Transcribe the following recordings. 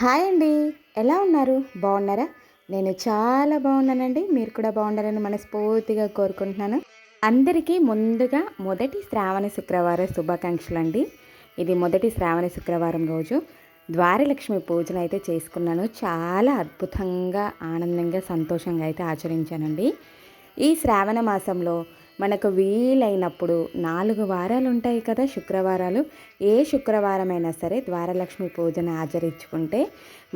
Hi అండి. ఎలా ఉన్నారు? బాగున్నారా? నేను చాలా బాగున్నానండి. మీరు కూడా బాగుండాలని మనస్ఫూర్తిగా కోరుకుంటున్నాను. అందరికీ ముందుగా మొదటి శ్రావణ శుక్రవారం శుభాకాంక్షలు అండి ఇది మొదటి శ్రావణ శుక్రవారం రోజు. ద్వారలక్ష్మి పూజను అయితే చేసుకున్నాను. చాలా అద్భుతంగా ఆనందంగా సంతోషంగా అయితే ఆచరించానండి. ఈ శ్రావణ మాసంలో మనకు వీలైనప్పుడు నాలుగు వారాలు ఉంటాయి కదా శుక్రవారాలు. ఏ శుక్రవారమైనా సరే ద్వారలక్ష్మి పూజను ఆచరించుకుంటే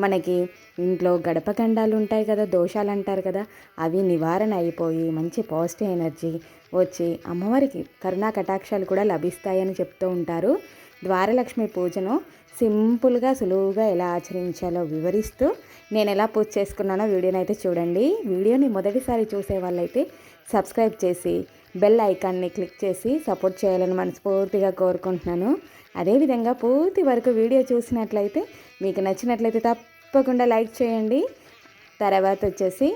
మనకి ఇంట్లో గడపగండాలు ఉంటాయి కదా దోషాలు అంటారు కదా అవి నివారణ అయిపోయి మంచి పాజిటివ్ ఎనర్జీ వచ్చి అమ్మవారికి కరుణా కటాక్షాలు కూడా లభిస్తాయని చెప్తూ ఉంటారు. ద్వారలక్ష్మి పూజను సింపుల్గా సులువుగా ఎలా ఆచరించాలో వివరిస్తూ నేను ఎలా పూజ చేసుకున్నానో వీడియోని అయితే చూడండి. వీడియోని మొదటిసారి చూసే వాళ్ళైతే సబ్స్క్రైబ్ చేసి బెల్ ఐకాన్ని క్లిక్ చేసి సపోర్ట్ చేయాలని మనస్ఫూర్తిగా కోరుకుంటున్నాను. అదేవిధంగా పూర్తి వరకు వీడియో చూసినట్లయితే మీకు నచ్చినట్లయితే తప్పకుండా లైక్ చేయండి. తర్వాత వచ్చేసి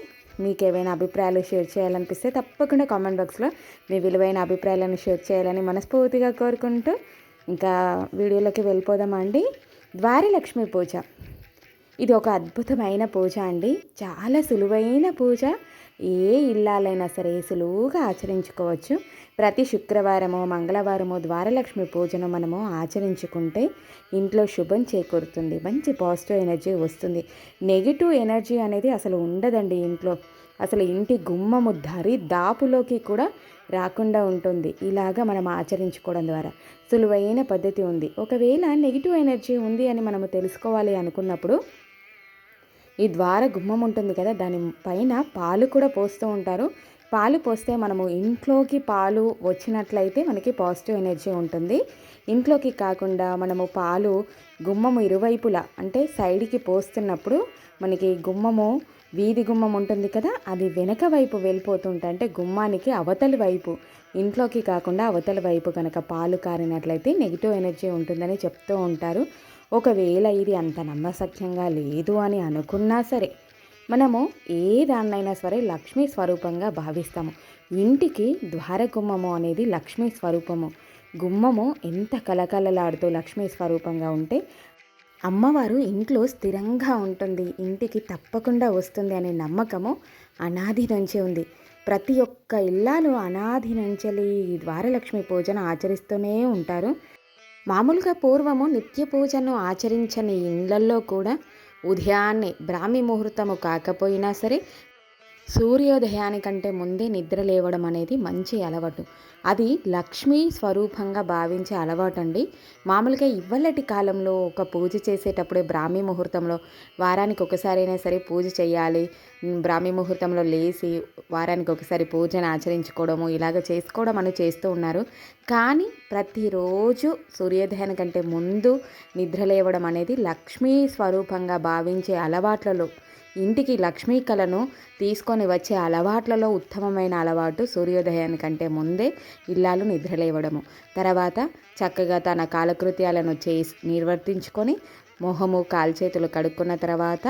మీకు ఏవైనా అభిప్రాయాలు షేర్ చేయాలనిపిస్తే తప్పకుండా కామెంట్ బాక్స్లో మీ విలువైన అభిప్రాయాలను షేర్ చేయాలని మనస్ఫూర్తిగా కోరుకుంటూ ఇంకా వీడియోలోకి వెళ్ళిపోదామా అండి. ద్వారలక్ష్మి పూజ. ఇది ఒక అద్భుతమైన పూజ అండి. చాలా సులువైన పూజ. ఏ ఇల్లాలైనా సరే సులువుగా ఆచరించుకోవచ్చు. ప్రతి శుక్రవారము మంగళవారము ద్వారలక్ష్మి పూజను మనము ఆచరించుకుంటే ఇంట్లో శుభం చేకూరుతుంది. మంచి పాజిటివ్ ఎనర్జీ వస్తుంది. నెగిటివ్ ఎనర్జీ అనేది అసలు ఉండదండి ఇంట్లో. అసలు ఇంటి గుమ్మము దరి దాపులోకి కూడా రాకుండా ఉంటుంది. ఇలాగా మనం ఆచరించుకోవడం ద్వారా సులువైన పద్ధతి ఉంది. ఒకవేళ నెగిటివ్ ఎనర్జీ ఉంది అని మనము తెలుసుకోవాలి అనుకున్నప్పుడు ఈ ద్వార గుమ్మం ఉంటుంది కదా దాని పైన పాలు కూడా పోస్తూ ఉంటారు. పాలు పోస్తే మనము ఇంట్లోకి పాలు వచ్చినట్లయితే మనకి పాజిటివ్ ఎనర్జీ ఉంటుంది. ఇంట్లోకి కాకుండా మనము పాలు గుమ్మము ఇరువైపులా అంటే సైడ్కి పోస్తున్నప్పుడు మనకి గుమ్మము వీధి గుమ్మం ఉంటుంది కదా అది వెనక వైపు వెళ్ళిపోతుంటే అంటే గుమ్మానికి అవతలి వైపు ఇంట్లోకి కాకుండా అవతలి వైపు కనుక పాలు కారినట్లయితే నెగిటివ్ ఎనర్జీ ఉంటుందని చెప్తూ ఉంటారు. ఒకవేళ ఇది అంత నమ్మసఖ్యంగా లేదు అని అనుకున్నా సరే మనము ఏ దాన్నైనా సరే లక్ష్మీ స్వరూపంగా భావిస్తాము. ఇంటికి ద్వారగుమ్మము అనేది లక్ష్మీ స్వరూపము. గుమ్మము ఎంత కలకలలాడుతూ లక్ష్మీ స్వరూపంగా ఉంటే అమ్మవారు ఇంట్లో స్థిరంగా ఉంటుంది ఇంటికి తప్పకుండా వస్తుంది అనే నమ్మకము అనాది నుంచి ఉంది. ప్రతి ఒక్క ఇల్లాలు అనాది నుంచి ద్వారలక్ష్మి పూజను ఆచరిస్తూనే ఉంటారు. మామూలుగా పూర్వము నిత్య పూజను ఆచరించని ఇండ్లల్లో కూడా ఉదయాన్నే బ్రాహ్మి ముహూర్తము కాకపోయినా సరే సూర్యోదయానికంటే ముందే నిద్ర లేవడం అనేది మంచి అలవాటు. అది లక్ష్మీ స్వరూపంగా భావించే అలవాటు అండి మామూలుగా ఇవ్వలటి కాలంలో ఒక పూజ చేసేటప్పుడే బ్రాహ్మీ ముహూర్తంలో వారానికి ఒకసారైనా సరే పూజ చేయాలి. బ్రాహ్మీ ముహూర్తంలో లేచి వారానికి ఒకసారి పూజను ఆచరించుకోవడము ఇలాగ చేసుకోవడం అని చేస్తూ ఉన్నారు. కానీ ప్రతిరోజు సూర్యోదయానికంటే ముందు నిద్ర లేవడం అనేది లక్ష్మీ స్వరూపంగా భావించే అలవాట్లలో ఇంటికి లక్ష్మీ కళను తీసుకొని వచ్చే అలవాట్లలో ఉత్తమమైన అలవాటు సూర్యోదయానికంటే ముందే ఇల్లాలు నిద్రలేవడము. తర్వాత చక్కగా తన కాలకృత్యాలను చేసి నిర్వర్తించుకొని మొహము కాల్చేతులు కడుక్కున్న తర్వాత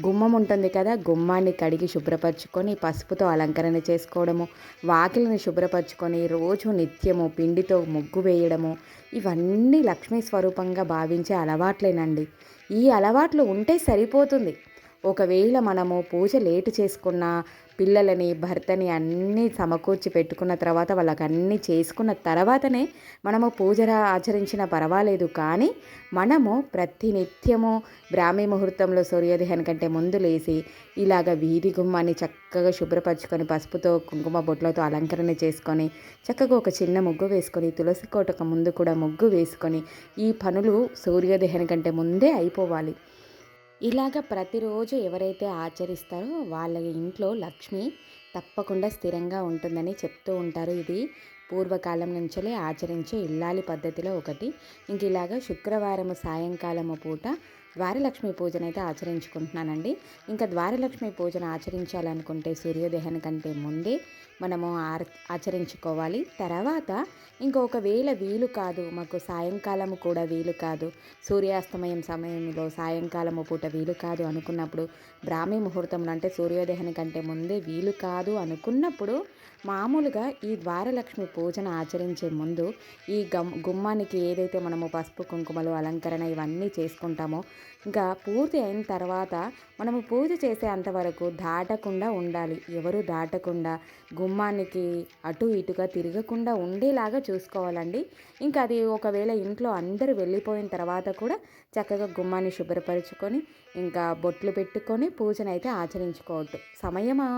గుమ్మం ఉంటుంది కదా గుమ్మాన్ని కడిగి శుభ్రపరచుకొని పసుపుతో అలంకరణ చేసుకోవడము వాకిలిని శుభ్రపరచుకొని రోజు నిత్యము పిండితో ముగ్గు వేయడము ఇవన్నీ లక్ష్మీ స్వరూపంగా భావించే అలవాట్లేనండి. ఈ అలవాట్లు ఉంటే సరిపోతుంది. ఒకవేళ మనము పూజ లేటు చేసుకున్న పిల్లలని భర్తని అన్నీ సమకూర్చి పెట్టుకున్న తర్వాత వాళ్ళకి అన్నీ చేసుకున్న తర్వాతనే మనము పూజ ఆచరించిన పర్వాలేదు. కానీ మనము ప్రతి నిత్యము బ్రాహ్మీ ముహూర్తంలో సూర్యోదయం కంటే ముందు లేచి ఇలాగ వీధి గుమ్మాన్ని చక్కగా శుభ్రపరచుకొని పసుపుతో కుంకుమ బొట్లతో అలంకరణ చేసుకొని చక్కగా ఒక చిన్న ముగ్గు వేసుకొని తులసి కోటకు ముందు కూడా ముగ్గు వేసుకొని ఈ పనులు సూర్యోదయం కంటే ముందే అయిపోవాలి. ఇలాగ ప్రతిరోజు ఎవరైతే ఆచరిస్తారో వాళ్ళ ఇంట్లో లక్ష్మి తప్పకుండా స్థిరంగా ఉంటుందని చెప్తూ ఉంటారు. ఇది పూర్వకాలం నుంచే ఆచరించే ఇల్లాలి పద్ధతిలో ఒకటి. ఇంక ఇలాగ శుక్రవారం సాయంకాలము పూట ద్వారలక్ష్మి పూజను అయితే ఆచరించుకుంటున్నానండి. ఇంకా ద్వారలక్ష్మి పూజను ఆచరించాలనుకుంటే సూర్యోదయానికంటే ముందే మనము ఆచరించుకోవాలి. తర్వాత ఇంకొకవేళ వీలు కాదు మాకు సాయంకాలము కూడా వీలు కాదు సూర్యాస్తమయం సమయంలో సాయంకాలము పూట వీలు కాదు అనుకున్నప్పుడు బ్రాహ్మీ ముహూర్తంలో అంటే సూర్యోదయానికంటే ముందే వీలు కాదు అనుకున్నప్పుడు మామూలుగా ఈ ద్వారలక్ష్మి పూజను ఆచరించే ముందు ఈ గమ్ గుమ్మానికి ఏదైతే మనము పసుపు కుంకుమలు అలంకరణ ఇవన్నీ చేసుకుంటామో ఇంకా పూర్తి అయిన తర్వాత మనము పూజ చేసే అంతవరకు దాటకుండా ఉండాలి. ఎవరు దాటకుండా గుమ్మానికి అటు ఇటుగా తిరగకుండా ఉండేలాగా చూసుకోవాలండి. ఇంకా అది ఒకవేళ ఇంట్లో అందరూ వెళ్ళిపోయిన తర్వాత కూడా చక్కగా గుమ్మాన్ని శుభ్రపరుచుకొని ఇంకా బొట్లు పెట్టుకొని పూజనైతే ఆచరించుకోవద్దు. సమయము?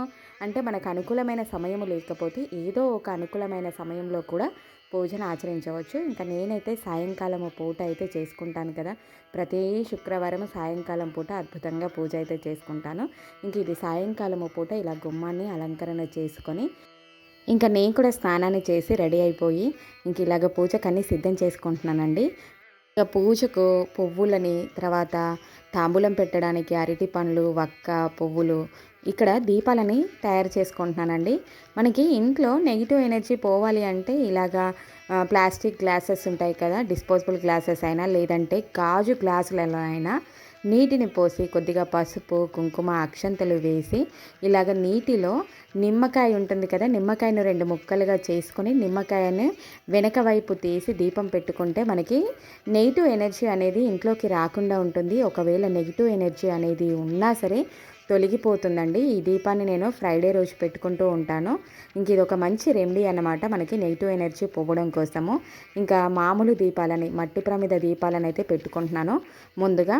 అంటే మనకు అనుకూలమైన సమయం లేకపోతే ఏదో ఒక అనుకూలమైన సమయంలో కూడా పూజను ఆచరించవచ్చు. ఇంకా నేనైతే సాయంకాలం పూట అయితే చేసుకుంటాను కదా. ప్రతి శుక్రవారం సాయంకాలం పూట అద్భుతంగా పూజ అయితే చేసుకుంటాను. ఇంక ఇది సాయంకాలం పూట ఇలా గుమ్మాన్ని అలంకరణ చేసుకొని ఇంకా నేను కూడా స్నానాన్ని చేసి రెడీ అయిపోయి ఇంక ఇలాగ పూజకన్నీ సిద్ధం చేసుకుంటున్నానండి. ఇక పూజకు పువ్వులని తర్వాత తాంబూలం పెట్టడానికి అరటి పండ్లు వక్క పువ్వులు. ఇక్కడ దీపాలని తయారు చేసుకుంటున్నానండి. మనకి ఇంట్లో నెగిటివ్ ఎనర్జీ పోవాలి అంటే ఇలాగా ప్లాస్టిక్ గ్లాసెస్ ఉంటాయి కదా డిస్పోజబుల్ గ్లాసెస్ అయినా లేదంటే గాజు గ్లాసులలో అయినా నీటిని పోసి కొద్దిగా పసుపు కుంకుమ అక్షంతలు వేసి ఇలాగ నీటిలో నిమ్మకాయ ఉంటుంది కదా నిమ్మకాయను రెండు ముక్కలుగా చేసుకొని నిమ్మకాయని వెనక వైపు తీసి దీపం పెట్టుకుంటే మనకి నెగిటివ్ ఎనర్జీ అనేది ఇంట్లోకి రాకుండా ఉంటుంది. ఒకవేళ నెగిటివ్ ఎనర్జీ అనేది ఉన్నా సరే తొలగిపోతుందండి. ఈ దీపాన్ని నేను ఫ్రైడే రోజు పెట్టుకుంటూ ఉంటాను. ఇంక ఇది ఒక మంచి రెమెడీ అనమాట మనకి నెగిటివ్ ఎనర్జీ పోవడం కోసము. ఇంకా మామూలు దీపాలని మట్టి ప్రమిద దీపాలను అయితే పెట్టుకుంటున్నాను. ముందుగా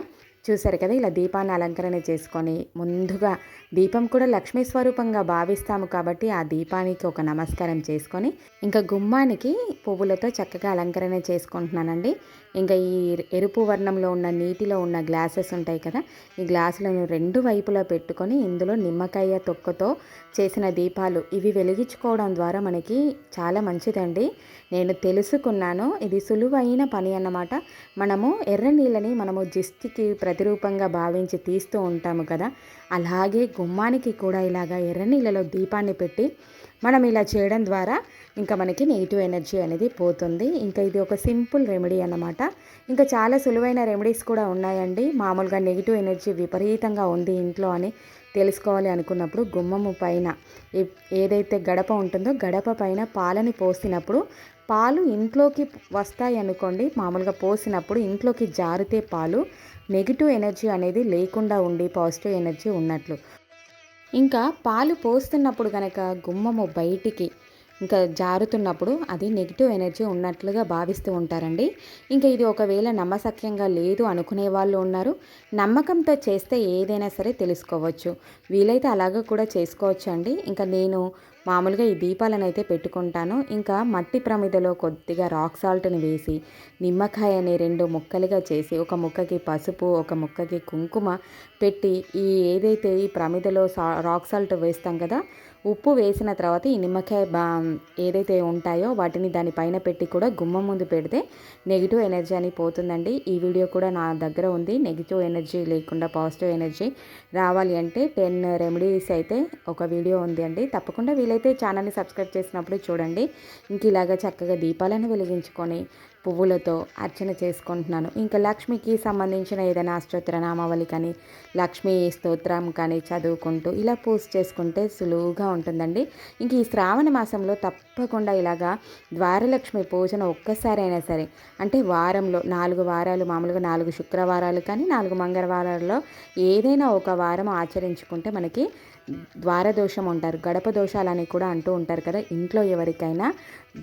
చూసారు కదా ఇలా దీపాన్ని అలంకరణ చేసుకొని ముందుగా దీపం కూడా లక్ష్మీ స్వరూపంగా భావిస్తాము కాబట్టి ఆ దీపానికి ఒక నమస్కారం చేసుకొని ఇంకా గుమ్మానికి పువ్వులతో చక్కగా అలంకరణ చేసుకుంటున్నానండి. ఇంకా ఈ ఎరుపు వర్ణంలో ఉన్న నీటిలో ఉన్న గ్లాసెస్ ఉంటాయి కదా ఈ గ్లాసులను రెండు వైపులా పెట్టుకొని ఇందులో నిమ్మకాయ తొక్కతో చేసిన దీపాలు ఇవి వెలిగించుకోవడం ద్వారా మనకి చాలా మంచిదండి. నేను తెలుసుకున్నాను ఇది సులువైన పని అన్నమాట. మనము ఎర్ర నీళ్ళని మనము జిస్టికి ప్రతిరూపంగా భావించి తీస్తూ ఉంటాము కదా. అలాగే గుమ్మానికి కూడా ఇలాగా ఎర్ర నీళ్ళలో దీపాన్ని పెట్టి మనం ఇలా చేయడం ద్వారా ఇంకా మనకి నెగిటివ్ ఎనర్జీ అనేది పోతుంది. ఇంకా ఇది ఒక సింపుల్ రెమెడీ అన్నమాట. ఇంకా చాలా సులువైన రెమెడీస్ కూడా ఉన్నాయండి. మామూలుగా నెగిటివ్ ఎనర్జీ విపరీతంగా ఉంది ఇంట్లో అని తెలుసుకోవాలి అనుకున్నప్పుడు గుమ్మము పైన ఏదైతే గడప ఉంటుందో గడప పైన పాలని పోసినప్పుడు పాలు ఇంట్లోకి వస్తాయి అనుకోండి. మామూలుగా పోసినప్పుడు ఇంట్లోకి జారితే పాలు నెగిటివ్ ఎనర్జీ అనేది లేకుండా ఉండి పాజిటివ్ ఎనర్జీ ఉన్నట్లు. ఇంకా పాలు పోస్తున్నప్పుడు కనుక గుమ్మము బయటికి ఇంకా జారుతున్నప్పుడు అది నెగిటివ్ ఎనర్జీ ఉన్నట్లుగా భావిస్తూ ఉంటారండి. ఇంకా ఇది ఒకవేళ నమ్మసక్యంగా లేదు అనుకునే వాళ్ళు ఉన్నారు నమ్మకంతో చేస్తే ఏదైనా సరే తెలుసుకోవచ్చు. వీలైతే అలాగ కూడా చేసుకోవచ్చు అండి ఇంకా నేను మామూలుగా ఈ దీపాలను అయితే పెట్టుకుంటాను. ఇంకా మట్టి ప్రమిదలో కొద్దిగా రాక్ సాల్ట్ని వేసి నిమ్మకాయని రెండు ముక్కలుగా చేసి ఒక ముక్కకి పసుపు ఒక ముక్కకి కుంకుమ పెట్టి ఈ ఏదైతే ఈ ప్రమిదలో సా రాక్ సాల్ట్ వేస్తాం కదా ఉప్పు వేసిన తర్వాత ఈ నిమ్మకాయ బా ఏదైతే ఉంటాయో వాటిని దానిపైన పెట్టి కూడా గుమ్మం ముందు పెడితే నెగిటివ్ ఎనర్జీ అని పోతుందండి. ఈ వీడియో కూడా నా దగ్గర ఉంది. నెగిటివ్ ఎనర్జీ లేకుండా పాజిటివ్ ఎనర్జీ రావాలి అంటే టెన్ రెమెడీస్ అయితే ఒక వీడియో ఉంది అండి. తప్పకుండా వీలైతే ఛానల్ని సబ్స్క్రైబ్ చేసినప్పుడు చూడండి. ఇంక ఇలాగ చక్కగా దీపాలను వెలిగించుకొని పువ్వులతో అర్చన చేసుకుంటున్నాను. ఇంకా లక్ష్మికి సంబంధించిన ఏదైనా అష్టోత్తర నామావళి కానీ లక్ష్మీ స్తోత్రం కానీ చదువుకుంటూ ఇలా పూజ చేసుకుంటే సులువుగా ఉంటుందండి. ఇంక ఈ శ్రావణ మాసంలో తప్పకుండా ఇలాగా ద్వారలక్ష్మి పూజను ఒక్కసారైనా సరే అంటే వారంలో నాలుగు వారాలు మామూలుగా నాలుగు శుక్రవారాలు కానీ నాలుగు మంగళవారాల్లో ఏదైనా ఒక వారం ఆచరించుకుంటే మనకి ద్వారదోషం ఉంటారు. గడప దోషాలని కూడా అంటూ ఉంటారు కదా. ఇంట్లో ఎవరికైనా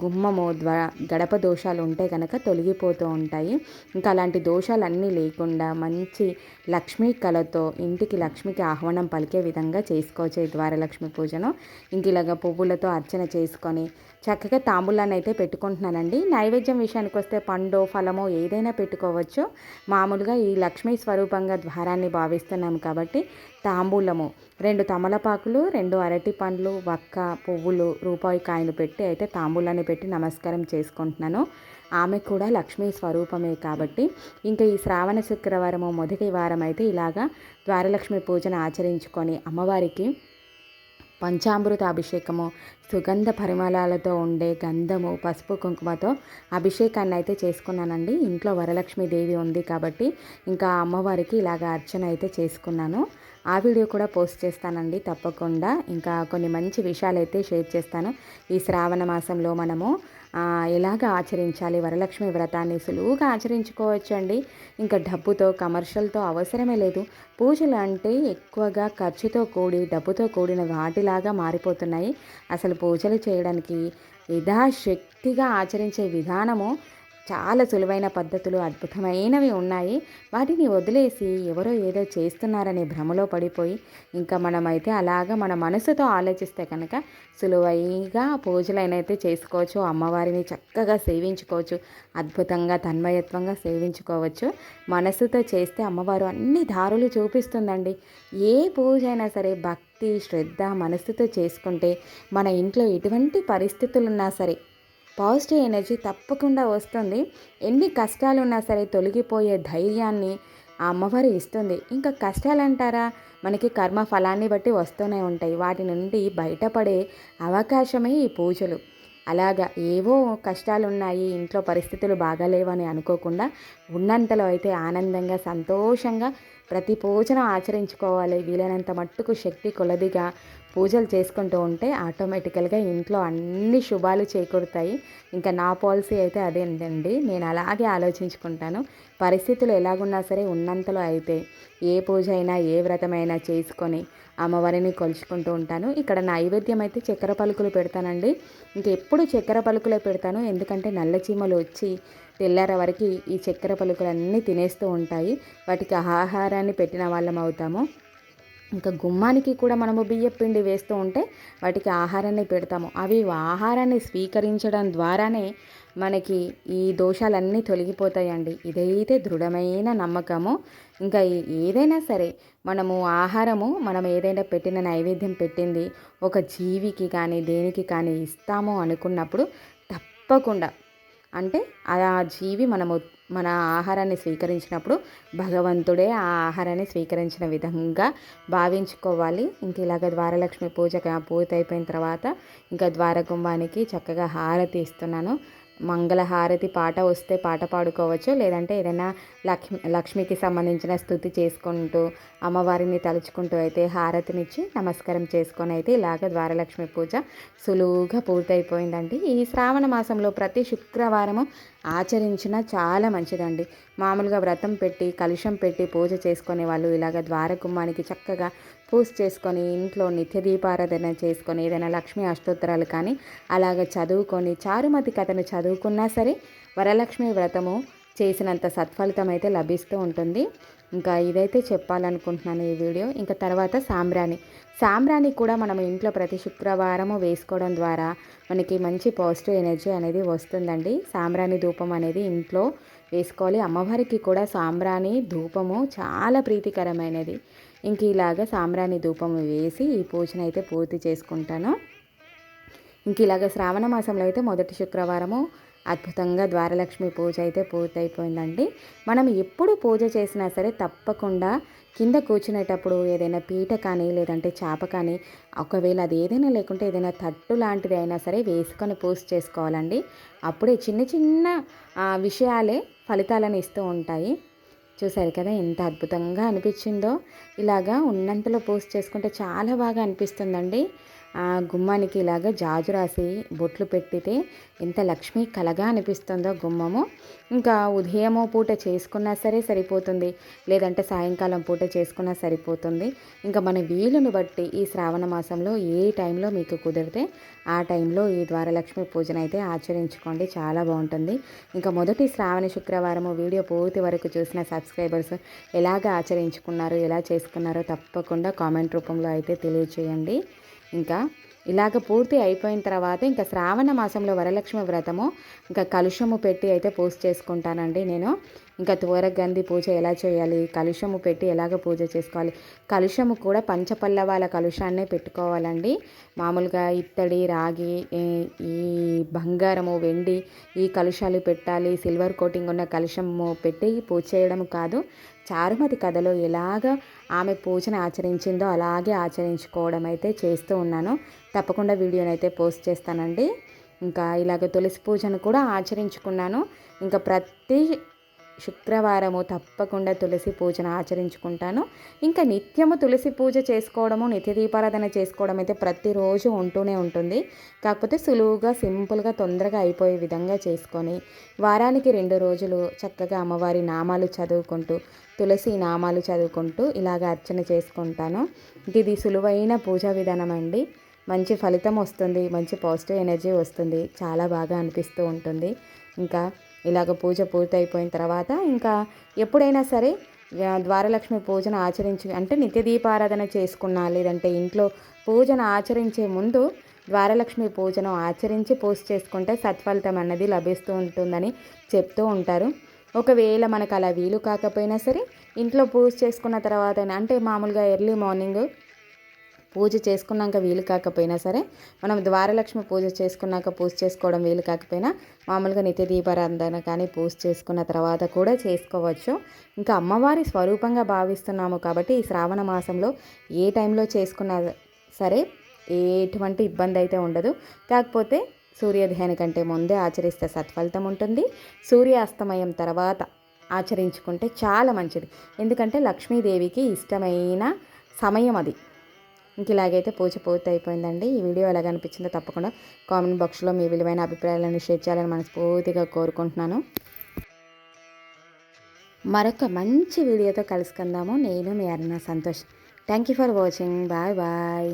గుమ్మము ద్వా గడప దోషాలు ఉంటే కనుక తొలగిపోతూ ఉంటాయి. ఇంకా అలాంటి దోషాలన్నీ లేకుండా మంచి లక్ష్మీ కళతో ఇంటికి లక్ష్మికి ఆహ్వానం పలికే విధంగా చేసుకోవచ్చు ఈ ద్వారలక్ష్మి పూజను. ఇంక ఇలాగ పువ్వులతో అర్చన చేసుకొని చక్కగా తాంబూలాన్ని అయితే పెట్టుకుంటున్నానండి. నైవేద్యం విషయానికి వస్తే పండో ఫలమో ఏదైనా పెట్టుకోవచ్చు. మామూలుగా ఈ లక్ష్మీ స్వరూపంగా ద్వారాన్ని భావిస్తున్నాం కాబట్టి తాంబూలము. రెండు తమలపాకులు రెండు అరటి పండ్లు వక్క పువ్వులు రూపాయి కాయలు పెట్టి అయితే తాంబూలాన్ని పెట్టి నమస్కారం చేసుకుంటున్నాను. ఆమె కూడా లక్ష్మీ స్వరూపమే కాబట్టి ఇంకా ఈ శ్రావణ శుక్రవారము మొదటి వారం అయితే ఇలాగా ద్వారలక్ష్మి పూజను ఆచరించుకొని అమ్మవారికి పంచామృత అభిషేకము సుగంధ పరిమళాలతో ఉండే గంధము పసుపు కుంకుమతో అభిషేకాన్ని అయితే చేసుకున్నానండి. ఇంట్లో వరలక్ష్మీదేవి ఉంది కాబట్టి ఇంకా అమ్మవారికి ఇలాగ అర్చన అయితే చేసుకున్నాను. ఆ వీడియో కూడా పోస్ట్ చేస్తానండి తప్పకుండా. ఇంకా కొన్ని మంచి విషయాలు అయితే షేర్ చేస్తాను. ఈ శ్రావణ మాసంలో మనము ఎలాగ ఆచరించాలి? వరలక్ష్మి వ్రతాన్ని సులువుగా ఆచరించుకోవచ్చు అండి ఇంకా డబ్బుతో కమర్షియల్తో అవసరమే లేదు. పూజలు అంటే ఎక్కువగా ఖర్చుతో కూడి డబ్బుతో కూడిన వాటిలాగా మారిపోతున్నాయి. అసలు పూజలు చేయడానికి యథాశక్తిగా ఆచరించే విధానము చాలా సులువైన పద్ధతులు అద్భుతమైనవి ఉన్నాయి. వాటిని వదిలేసి ఎవరో ఏదో చేస్తున్నారనే భ్రమలో పడిపోయి ఇంకా మనమైతే అలాగా మన మనసుతో ఆలోచిస్తే కనుక సులువైగా పూజలైనైతే చేసుకోవచ్చు. అమ్మవారిని చక్కగా సేవించుకోవచ్చు. అద్భుతంగా తన్మయత్వంగా సేవించుకోవచ్చు. మనసుతో చేస్తే అమ్మవారు అన్ని దారులు చూపిస్తుందండి. ఏ పూజ అయినా సరే భక్తి శ్రద్ధ మనసుతో చేసుకుంటే మన ఇంట్లో ఎటువంటి పరిస్థితులున్నా సరే పాజిటివ్ ఎనర్జీ తప్పకుండా వస్తుంది. ఎన్ని కష్టాలు ఉన్నా సరే తొలగిపోయే ధైర్యాన్ని ఆ అమ్మవారు ఇస్తుంది. ఇంకా కష్టాలు అంటారా మనకి కర్మ ఫలాన్ని బట్టి వస్తూనే ఉంటాయి. వాటి నుండి బయటపడే అవకాశమే ఈ పూజలు. అలాగా ఏవో కష్టాలు ఉన్నాయి ఇంట్లో పరిస్థితులు బాగాలేవని అనుకోకుండా ఉన్నంతలో అయితే ఆనందంగా సంతోషంగా ప్రతి పూజను ఆచరించుకోవాలి. వీలైనంత మట్టుకు శక్తి కొలదిగా పూజలు చేసుకుంటూ ఉంటే ఆటోమేటికల్గా ఇంట్లో అన్ని శుభాలు చేకూరుతాయి. ఇంకా నా పాలసీ అయితే అదేంటండి నేను అలాగే ఆలోచించుకుంటాను. పరిస్థితులు ఎలాగున్నా సరే ఉన్నంతలో అయితే ఏ పూజ అయినా ఏ వ్రతమైనా చేసుకొని అమ్మవారిని కొలుచుకుంటూ ఉంటాను. ఇక్కడ నైవేద్యం అయితే చక్కెర పలుకులు పెడతానండి. ఇంకెప్పుడు చక్కెర పలుకులే పెడతాను. ఎందుకంటే నల్ల చీమలు వచ్చి తెల్లార వరకు ఈ చక్కెర పలుకులన్నీ తినేస్తూ ఉంటాయి. వాటికి ఆహారాన్ని పెట్టిన వాళ్ళం అవుతాము. ఇంకా గుమ్మానికి కూడా మనము బియ్యం పిండి వేస్తూ ఉంటే వాటికి ఆహారాన్ని పెడతాము. అవి ఆహారాన్ని స్వీకరించడం ద్వారానే మనకి ఈ దోషాలన్నీ తొలగిపోతాయండి. ఇదైతే దృఢమైన నమ్మకము. ఇంకా ఏదైనా సరే మనము ఆహారము మనం ఏదైనా పెట్టిన నైవేద్యం పెట్టింది ఒక జీవికి కానీ దేనికి కానీ ఇస్తాము అనుకున్నప్పుడు తప్పకుండా అంటే ఆ జీవి మనము మన ఆహారాన్ని స్వీకరించినప్పుడు భగవంతుడే ఆ ఆహారాన్ని స్వీకరించిన విధంగా భావించుకోవాలి. ఇంక ఇలాగ ద్వారలక్ష్మి పూజ పూర్తి పూర్తయిపోయిన తర్వాత ఇంకా ద్వారగుంబానికి చక్కగా హారతి ఇస్తున్నాను. మంగళ హారతి పాట వస్తే పాట పాడుకోవచ్చు. లేదంటే ఏదైనా లక్ష్మి లక్ష్మికి సంబంధించిన స్థుతి చేసుకుంటూ అమ్మవారిని తలుచుకుంటూ అయితే హారతినిచ్చి నమస్కారం చేసుకొని అయితే ఇలాగ ద్వారలక్ష్మి పూజ సులువుగా పూర్తయిపోయిందండి. ఈ శ్రావణ మాసంలో ప్రతి శుక్రవారము ఆచరించిన చాలా మంచిదండి. మామూలుగా వ్రతం పెట్టి కలుషం పెట్టి పూజ చేసుకునే వాళ్ళు ఇలాగ ద్వారకుమ్మానికి చక్కగా పూజ చేసుకొని ఇంట్లో నిత్య దీపారాధన చేసుకొని ఏదైనా లక్ష్మీ అష్టోత్తరాలు కానీ అలాగ చదువుకొని చారుమతి కథను చదువుకున్నా సరే వరలక్ష్మి వ్రతము చేసినంత సత్ఫలితం అయితే లభిస్తూ ఉంటుంది. ఇంకా ఇదైతే చెప్పాలనుకుంటున్నాను ఈ వీడియో. ఇంకా తర్వాత సాంబ్రాణి. సాంబ్రాణి కూడా మనం ఇంట్లో ప్రతి శుక్రవారము వేసుకోవడం ద్వారా మనకి మంచి పాజిటివ్ ఎనర్జీ అనేది వస్తుందండి. సాంబ్రాణి ధూపం అనేది ఇంట్లో వేసుకోవాలి. అమ్మవారికి కూడా సాంబ్రాణి ధూపము చాలా ప్రీతికరమైనది. ఇంక ఇలాగ సాంబ్రాణి ధూపం వేసి ఈ పూజను అయితే పూర్తి చేసుకుంటాను. ఇంక ఇలాగ శ్రావణ మాసంలో అయితే మొదటి శుక్రవారము అద్భుతంగా ద్వారలక్ష్మి పూజ అయితే పూర్తయిపోయిందండి. మనం ఎప్పుడు పూజ చేసినా సరే తప్పకుండా కింద కూర్చునేటప్పుడు ఏదైనా పీట కానీ లేదంటే చేప కానీ ఒకవేళ అది ఏదైనా లేకుంటే ఏదైనా తట్టు లాంటిది అయినా సరే వేసుకొని పూజ చేసుకోవాలండి. అప్పుడే చిన్న చిన్న విషయాలే ఫలితాలను ఇస్తూ ఉంటాయి. చూసారు కదా ఎంత అద్భుతంగా అనిపించిందో. ఇలాగా ఉన్నంతలో పోస్ట్ చేసుకుంటే చాలా బాగా అనిపిస్తుందండి. గుమ్మానికి ఇలాగ జాజు రాసి బొట్లు పెట్టితే ఎంత లక్ష్మి కలగా అనిపిస్తుందో గుమ్మము. ఇంకా ఉదయమో పూట చేసుకున్నా సరే సరిపోతుంది. లేదంటే సాయంకాలం పూట చేసుకున్నా సరిపోతుంది. ఇంకా మన వీలును బట్టి ఈ శ్రావణ మాసంలో ఏ టైంలో మీకు కుదిరితే ఆ టైంలో ఈ ద్వారలక్ష్మి పూజను అయితే ఆచరించుకోండి. చాలా బాగుంటుంది. ఇంకా మొదటి శ్రావణ శుక్రవారము వీడియో పూర్తి వరకు చూసిన సబ్స్క్రైబర్స్ ఎలాగ ఆచరించుకున్నారు ఎలా చేసుకున్నారో తప్పకుండా కామెంట్ రూపంలో అయితే తెలియచేయండి. ఇంకా ఇలాగ పూర్తి అయిపోయిన తర్వాత ఇంకా శ్రావణ మాసంలో వరలక్ష్మి వ్రతము ఇంకా కలుషము పెట్టి అయితే పూజ చేసుకుంటానండి నేను. ఇంకా త్వరగంధి పూజ ఎలా చేయాలి కలుషము పెట్టి ఎలాగ పూజ చేసుకోవాలి కలుషము కూడా పంచపల్లవాల కలుషాన్నే పెట్టుకోవాలండి. మామూలుగా ఇత్తడి రాగి ఈ- ఈ బంగారము వెండి ఈ కలుషాలు పెట్టాలి సిల్వర్ కోటింగ్ ఉన్న కలుషము పెట్టి పూజ చేయడం కాదు. చారుమతి కథలో ఎలాగ ఆమె పూజను ఆచరించిందో అలాగే ఆచరించుకోవడం అయితే చేస్తూ ఉన్నాను. తప్పకుండా వీడియోని అయితే పోస్ట్ చేస్తానండి. ఇంకా ఇలాగ తులసి పూజను కూడా ఆచరించుకున్నాను. ఇంకా ప్రతి శుక్రవారము తప్పకుండా తులసి పూజను ఆచరించుకుంటాను. ఇంకా నిత్యము తులసి పూజ చేసుకోవడము నిత్య దీపారాధన చేసుకోవడం అయితే ప్రతిరోజు ఉంటూనే ఉంటుంది. కాకపోతే సులువుగా సింపుల్గా తొందరగా అయిపోయే విధంగా చేసుకొని వారానికి రెండు రోజులు చక్కగా అమ్మవారి నామాలు చదువుకుంటూ తులసి నామాలు చదువుకుంటూ ఇలాగ అర్చన చేసుకుంటాను. ఇది సులువైన పూజా విధానం అండి. మంచి ఫలితం వస్తుంది మంచి పాజిటివ్ ఎనర్జీ వస్తుంది చాలా బాగా అనిపిస్తూ ఉంటుంది. ఇంకా ఇలాగ పూజ పూర్తయిపోయిన తర్వాత ఇంకా ఎప్పుడైనా సరే ద్వారలక్ష్మి పూజను ఆచరించి అంటే నిత్య దీపారాధన చేసుకున్నా లేదంటే ఇంట్లో పూజను ఆచరించే ముందు ద్వారలక్ష్మి పూజను ఆచరించి పూజ చేసుకుంటే సత్ఫలితం అన్నది లభిస్తూ ఉంటుందని చెప్తూ ఉంటారు. ఒకవేళ మనకు అలా వీలు కాకపోయినా సరే ఇంట్లో పూజ చేసుకున్న తర్వాత అంటే మామూలుగా ఎర్లీ మార్నింగ్ పూజ చేసుకున్నాక వీలు కాకపోయినా సరే మనం ద్వారలక్ష్మి పూజ చేసుకున్నాక పూజ చేసుకోవడం వీలు కాకపోయినా మామూలుగా నిత్య దీపారాధన కానీ పూజ చేసుకున్న తర్వాత కూడా చేసుకోవచ్చు. ఇంకా అమ్మవారి స్వరూపంగా భావిస్తున్నాము కాబట్టి ఈ శ్రావణ మాసంలో ఏ టైంలో చేసుకున్నా సరే ఎటువంటి ఇబ్బంది అయితే ఉండదు. కాకపోతే సూర్యోదయాని కంటే ముందే ఆచరిస్తే సత్ఫలితం ఉంటుంది. సూర్యాస్తమయం తర్వాత ఆచరించుకుంటే చాలా మంచిది. ఎందుకంటే లక్ష్మీదేవికి ఇష్టమైన సమయం అది. ఇంక ఇలాగైతే పూజ పూర్తి అయిపోయిందండి ఈ వీడియో ఎలాగ అనిపించిందో తప్పకుండా కామెంట్ బాక్స్లో మీ విలువైన అభిప్రాయాలను షేర్ చేయాలని మనస్ఫూర్తిగా కోరుకుంటున్నాను. మరొక మంచి వీడియోతో కలుసుకుందాము. నేను మీ Aruna Santosh. Thank you for watching bye bye